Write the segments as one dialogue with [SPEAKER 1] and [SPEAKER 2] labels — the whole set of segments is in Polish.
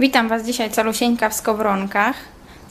[SPEAKER 1] Witam Was dzisiaj calusieńka w Skowronkach.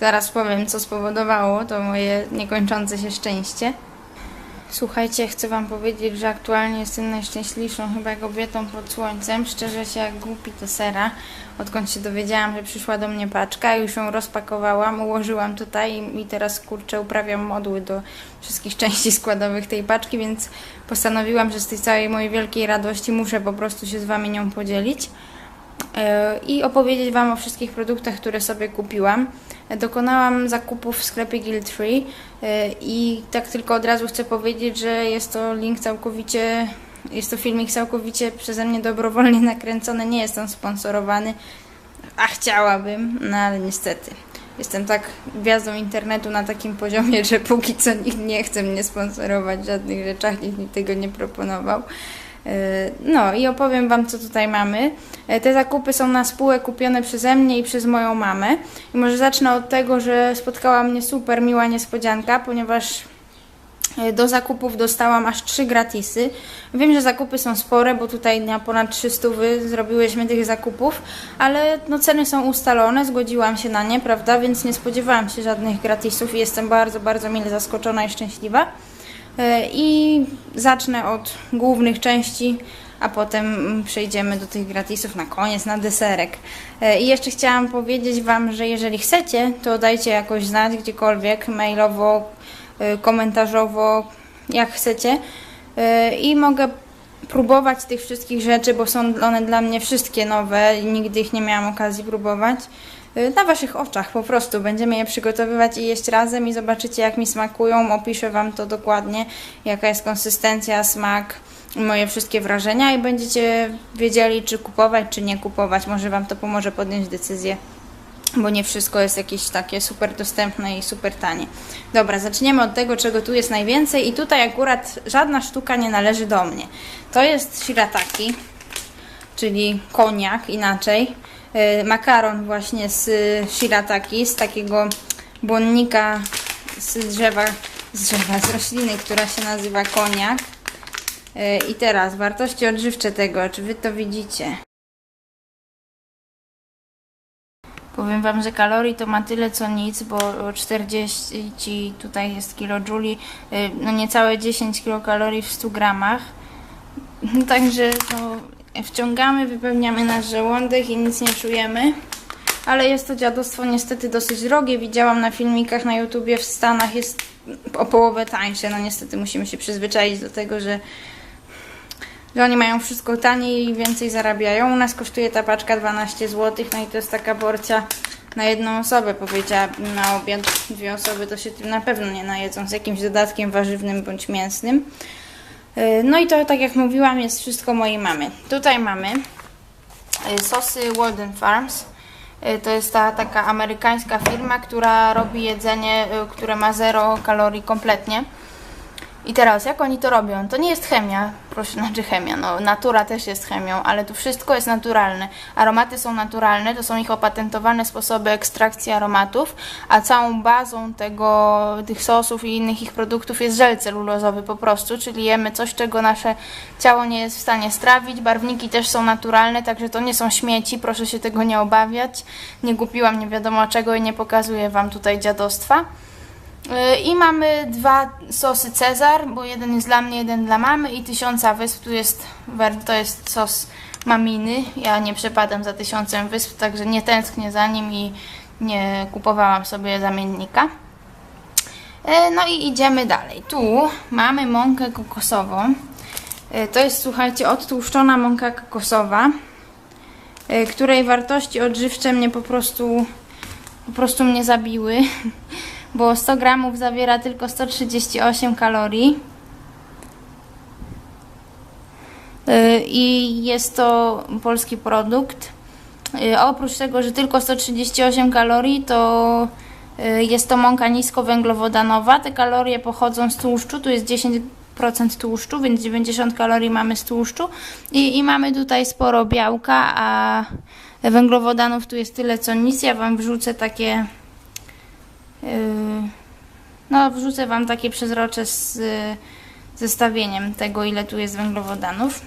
[SPEAKER 1] Zaraz powiem, co spowodowało to moje niekończące się szczęście. Słuchajcie, chcę Wam powiedzieć, że aktualnie jestem najszczęśliwszą chyba kobietą pod słońcem. Szczerze się jak głupi to sera. Odkąd się dowiedziałam, że przyszła do mnie paczka, już ją rozpakowałam, ułożyłam tutaj i teraz kurczę uprawiam modły do wszystkich części składowych tej paczki, więc postanowiłam, że z tej całej mojej wielkiej radości muszę po prostu się z Wami nią podzielić i opowiedzieć Wam o wszystkich produktach, które sobie kupiłam. Dokonałam zakupów w sklepie Guildtree e, i tak tylko od razu chcę powiedzieć, że jest to link całkowicie, jest to filmik całkowicie przeze mnie dobrowolnie nakręcony, nie jest on sponsorowany, a chciałabym, no ale niestety. Jestem tak gwiazdą internetu na takim poziomie, że póki co nikt nie chce mnie sponsorować w żadnych rzeczach, nikt mi tego nie proponował. E, No i opowiem Wam, co tutaj mamy. E, Te zakupy są na spółę kupione przeze mnie i przez moją mamę. I może zacznę od tego, że spotkała mnie super miła niespodzianka, ponieważ e, do zakupów dostałam aż trzy gratisy. Wiem, że zakupy są spore, bo tutaj na ponad 300 wy zrobiłyśmy tych zakupów, ale no ceny są ustalone, zgodziłam się na nie, prawda? Więc nie spodziewałam się żadnych gratisów i jestem bardzo, bardzo mile zaskoczona i szczęśliwa. E, I zacznę od głównych części, a potem przejdziemy do tych gratisów na koniec, na deserek. E, I jeszcze chciałam powiedzieć Wam, że jeżeli chcecie, to dajcie jakoś znać gdziekolwiek, mailowo, e, komentarzowo, jak chcecie. I mogę próbować tych wszystkich rzeczy, bo są one dla mnie wszystkie nowe nigdy ich nie miałam okazji próbować. Y, Na Waszych oczach po prostu będziemy je przygotowywać i jeść razem i zobaczycie jak mi smakują. Opiszę Wam to dokładnie, jaka jest konsystencja, smak, moje wszystkie wrażenia i będziecie wiedzieli czy kupować, czy nie kupować. Może Wam to pomoże podjąć decyzję bo nie wszystko jest jakieś takie super dostępne i super tanie. Dobra, zaczniemy od tego, czego tu jest najwięcej i tutaj akurat żadna sztuka nie należy do mnie. To jest shirataki, czyli koniak inaczej. Yy, Makaron właśnie z shirataki, z takiego błonnika z drzewa, z drzewa, z rośliny, która się nazywa koniak. Yy, I teraz wartości odżywcze tego, czy Wy to widzicie? Powiem Wam, że kalorii to ma tyle co nic, bo 40 tutaj jest kilojuli, y, no niecałe 10 kilokalorii w 100 gramach. Także no, wciągamy, wypełniamy nasz żołądek i nic nie czujemy. Ale jest to dziadostwo niestety dosyć drogie. Widziałam na filmikach na YouTubie w Stanach jest o połowę tańsze. No niestety musimy się przyzwyczaić do tego, że że oni mają wszystko taniej i więcej zarabiają. U nas kosztuje ta paczka 12 zł, no i to jest taka porcja na jedną osobę. Powiedziałabym na obiad dwie osoby to się tym na pewno nie najedzą z jakimś dodatkiem warzywnym bądź mięsnym. Yy, No i to, tak jak mówiłam, jest wszystko mojej mamy. Tutaj mamy yy, sosy Walden Farms. Yy, To jest ta taka amerykańska firma, która robi jedzenie, które ma zero kalorii kompletnie. I teraz, jak oni to robią? To nie jest chemia, proszę, znaczy chemia, no natura też jest chemią, ale tu wszystko jest naturalne. Aromaty są naturalne, to są ich opatentowane sposoby ekstrakcji aromatów, a całą bazą tego, tych sosów i innych ich produktów jest żel celulozowy po prostu, czyli jemy coś, czego nasze ciało nie jest w stanie strawić. Barwniki też są naturalne, także to nie są śmieci, proszę się tego nie obawiać. Nie kupiłam nie wiadomo czego i nie pokazuję Wam tutaj dziadostwa. Yy, I mamy dwa sosy Cezar, bo jeden jest dla mnie, jeden dla mamy i tysiąca wysp. Tu jest, to jest sos maminy. Ja nie przepadam za tysiącem wysp, także nie tęsknię za nim i nie kupowałam sobie zamiennika. Yy, No i idziemy dalej. Tu mamy mąkę kokosową. Yy, To jest, słuchajcie, odtłuszczona mąka kokosowa, której wartości odżywcze mnie po prostu, po prostu mnie zabiły bo 100 gramów zawiera tylko 138 kalorii. Yy, I jest to polski produkt. Yy, Oprócz tego, że tylko 138 kalorii, to yy, jest to mąka niskowęglowodanowa. Te kalorie pochodzą z tłuszczu, tu jest 10% tłuszczu, więc 90 kalorii mamy z tłuszczu. I, I mamy tutaj sporo białka, a węglowodanów tu jest tyle co nic. Ja Wam wrzucę takie No, wrzucę Wam takie przezrocze z y, zestawieniem tego, ile tu jest węglowodanów.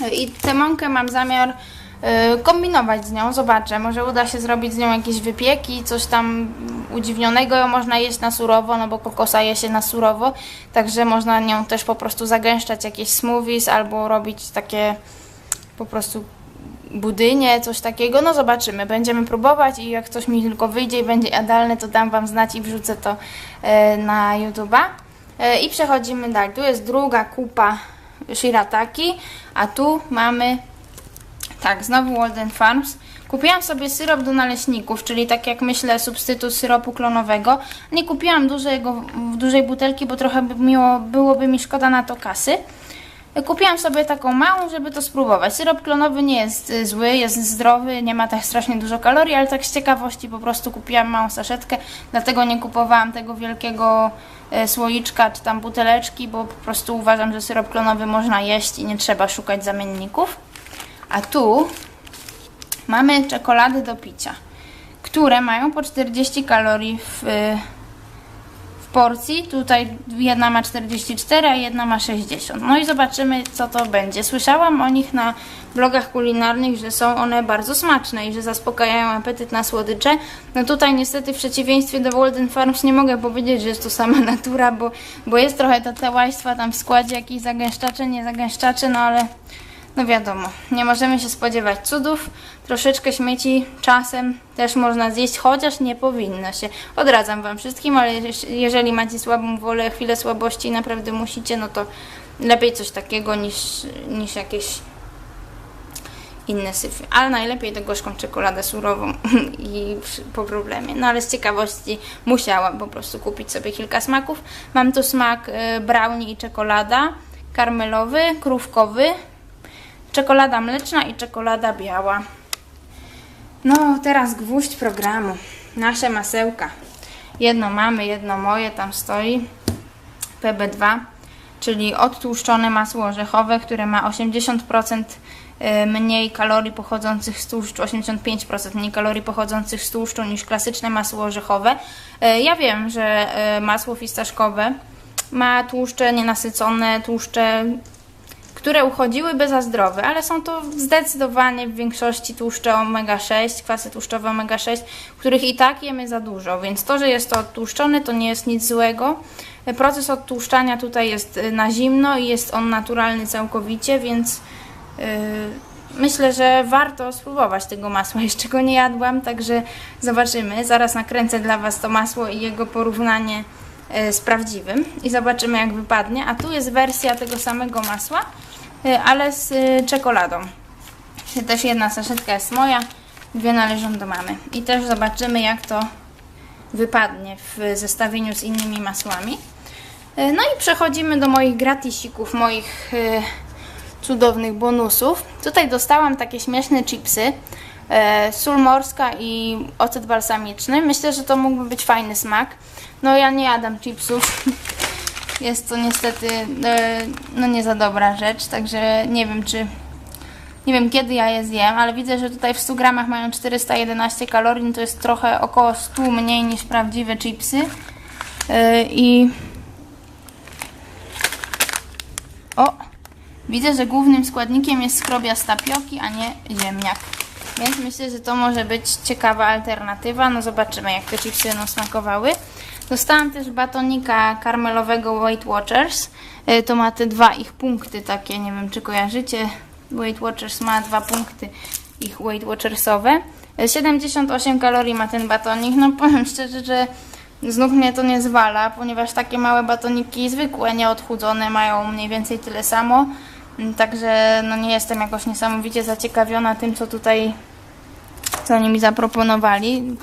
[SPEAKER 1] Yy, I tę mąkę mam zamiar y, kombinować z nią, zobaczę, może uda się zrobić z nią jakieś wypieki, coś tam udziwnionego, można jeść na surowo, no bo kokosa je się na surowo, także można nią też po prostu zagęszczać jakieś smoothies albo robić takie po prostu budynie, coś takiego, no zobaczymy, będziemy próbować i jak coś mi tylko wyjdzie i będzie jadalne, to dam Wam znać i wrzucę to e, na YouTube'a. E, I przechodzimy dalej, tu jest druga kupa shirataki, a tu mamy tak, znowu Walden Farms. Kupiłam sobie syrop do naleśników, czyli tak jak myślę substytut syropu klonowego. Nie kupiłam dużego, dużej butelki, bo trochę by miło, byłoby mi szkoda na to kasy. Kupiłam sobie taką małą, żeby to spróbować. Syrop klonowy nie jest y, zły, jest zdrowy, nie ma tak strasznie dużo kalorii, ale tak z ciekawości po prostu kupiłam małą saszetkę, dlatego nie kupowałam tego wielkiego e, słoiczka czy tam buteleczki, bo po prostu uważam, że syrop klonowy można jeść i nie trzeba szukać zamienników. A tu mamy czekolady do picia, które mają po 40 kalorii w, y, w porcji. Tutaj jedna ma 44, a jedna ma 60. No i zobaczymy, co to będzie. Słyszałam o nich na blogach kulinarnych, że są one bardzo smaczne i że zaspokajają apetyt na słodycze. No tutaj niestety w przeciwieństwie do Walden Farms nie mogę powiedzieć, że jest to sama natura, bo, bo jest trochę ta tełaństwa tam w składzie, jakieś zagęszczacze, nie zagęszczacze, no ale no wiadomo, nie możemy się spodziewać cudów. Troszeczkę śmieci czasem też można zjeść, chociaż nie powinno się. Odradzam Wam wszystkim, ale jeż- jeżeli macie słabą wolę, chwilę słabości i naprawdę musicie, no to lepiej coś takiego niż, niż jakieś inne syfy. Ale najlepiej tę gorzką czekoladę surową i po problemie. No ale z ciekawości musiałam po prostu kupić sobie kilka smaków. Mam tu smak y, brownie i czekolada, karmelowy, krówkowy, czekolada mleczna i czekolada biała. No, teraz gwóźdź programu. Nasze masełka. Jedno mamy, jedno moje, tam stoi. PB2, czyli odtłuszczone masło orzechowe, które ma 80% y, mniej kalorii pochodzących z tłuszczu, 85% mniej kalorii pochodzących z tłuszczu niż klasyczne masło orzechowe. Y, Ja wiem, że y, masło fistaszkowe ma tłuszcze nienasycone, tłuszcze które uchodziłyby za zdrowe, ale są to zdecydowanie w większości tłuszcze omega-6, kwasy tłuszczowe omega-6, których i tak jemy za dużo, więc to, że jest to odtłuszczone, to nie jest nic złego. Proces odtłuszczania tutaj jest y, na zimno i jest on naturalny całkowicie, więc yy, myślę, że warto spróbować tego masła. Jeszcze go nie jadłam, także zobaczymy. Zaraz nakręcę dla Was to masło i jego porównanie y, z prawdziwym i zobaczymy jak wypadnie. A tu jest wersja tego samego masła, ale z y, czekoladą. Też jedna saszetka jest moja, dwie należą do mamy. I też zobaczymy jak to wypadnie w zestawieniu z innymi masłami. Y, No i przechodzimy do moich gratisików, moich y, cudownych bonusów. Tutaj dostałam takie śmieszne chipsy. Sól morska i ocet balsamiczny. Myślę, że to mógłby być fajny smak. No ja nie jadam chipsów. Jest to niestety e, no nie za dobra rzecz, także nie wiem czy nie wiem kiedy ja je zjem, ale widzę, że tutaj w 100 gramach mają 411 kalorii, no to jest trochę około 100 mniej niż prawdziwe chipsy. E, I o, widzę, że głównym składnikiem jest skrobia z tapioki, a nie ziemniak. Więc myślę, że to może być ciekawa alternatywa. No zobaczymy, jak te chipsy będą smakowały. Dostałam też batonika karmelowego Weight Watchers. Y, To ma te dwa ich punkty takie, nie wiem czy kojarzycie. Weight Watchers ma dwa punkty ich Weight Watchersowe. Y, 78 kalorii ma ten batonik. No powiem szczerze, że znów mnie to nie zwala, ponieważ takie małe batoniki zwykłe, nieodchudzone mają mniej więcej tyle samo. Także no nie jestem jakoś niesamowicie zaciekawiona tym, co tutaj co oni mi zaproponowali.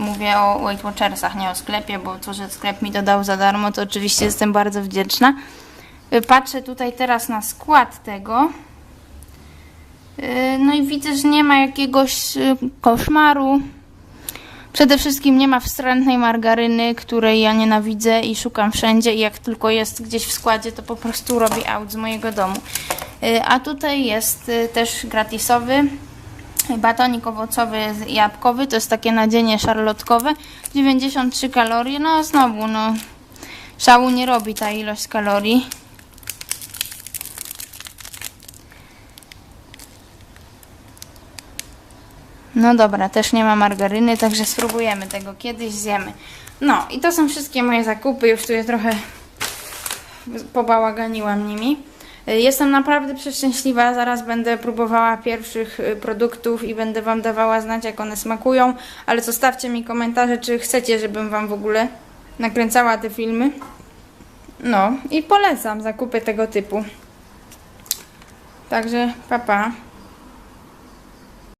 [SPEAKER 1] Mówię o Weight Watchersach, nie o sklepie, bo to, że sklep mi dodał za darmo, to oczywiście jestem bardzo wdzięczna. Y, Patrzę tutaj teraz na skład tego. Y, No i widzę, że nie ma jakiegoś y, koszmaru. Przede wszystkim nie ma wstrętnej margaryny, której ja nienawidzę i szukam wszędzie i jak tylko jest gdzieś w składzie, to po prostu robię out z mojego domu. A tutaj jest też gratisowy batonik owocowy jabłkowy, to jest takie nadzienie szarlotkowe, 93 kalorie, no znowu, no szału nie robi ta ilość kalorii. No dobra, też nie ma margaryny, także spróbujemy tego, kiedyś zjemy. No i to są wszystkie moje zakupy, już tu je trochę pobałaganiłam nimi. Y, Jestem naprawdę przeszczęśliwa, zaraz będę próbowała pierwszych y, produktów i będę Wam dawała znać, jak one smakują, ale zostawcie mi komentarze, czy chcecie, żebym Wam w ogóle nakręcała te filmy. No i polecam zakupy tego typu. Także papa. Pa.